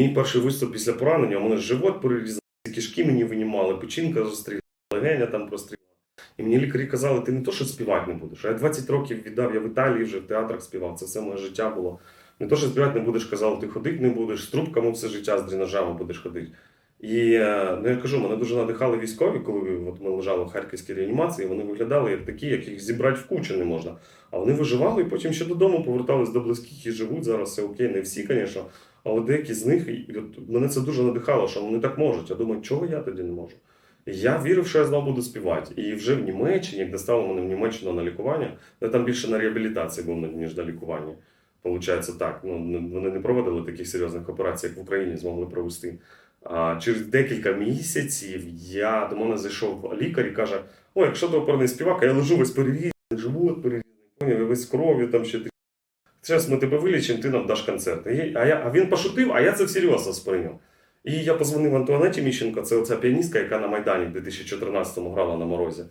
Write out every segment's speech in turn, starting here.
Мій перший виступ після поранення, у мене живот перерізали, кишки мені винімали, печінка застрігла, легеня там прострігла. І мені лікарі казали, ти не то, що співати не будеш. Я 20 років віддав, я в Італії вже в театрах співав, це все моє життя було. Не то, що співати не будеш, казали, ти ходити не будеш, з трубками все життя з дренажами будеш ходити. І е, ну, я кажу, мене дуже надихали військові, коли от ми лежали в харківській реанімації, вони виглядали як такі, яких зібрати в кучу не можна. А вони виживали і потім ще додому повертались до близьких і живуть зараз. Все окей, не всі, звісно. Але деякі з них, от мене це дуже надихало, що вони так можуть. Я думаю, чого я тоді не можу? І я вірив, що я знову буду співати. І вже в Німеччині, як доставили мене в Німеччину на лікування, я там більше на реабілітації був, ніж на лікуванні. Получається так. Ну, вони не проводили таких серйозних операцій, як в Україні змогли провести. Через декілька місяців я до мене зайшов лікар і каже: О, якщо ти оперний співак, я лежу весь перерізаний, живот перерізаний, весь кров'ю там ще. Зараз ми тебе вилічимо, ти нам даш концерт. А, я, а він пошутив, а я це всерйоз сприйняв. І я позвонив Антуанеті Міщенко, це оця піаністка, яка на Майдані в 2014-му грала на морозі.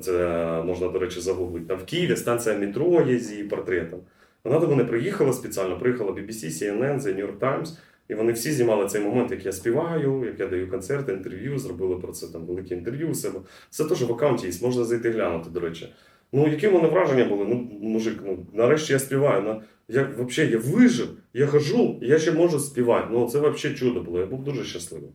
Це е, можна, до речі, загуглити. Там в Києві станція метро є з її портретом. Вона до мене приїхала спеціально, приїхала BBC, CNN, The New York Times. І вони всі знімали цей момент, як я співаю, як я даю концерти, інтерв'ю, зробили про це там велике інтерв'ю у себе. Це теж в аккаунті є, можна зайти глянути, до речі. Ну, які в мене враження були? Ну, мужик, ну нарешті я співаю. Ну, я взагалі я вижив, я хожу, я ще можу співати. Ну, це взагалі чудо було. Я був дуже щасливий.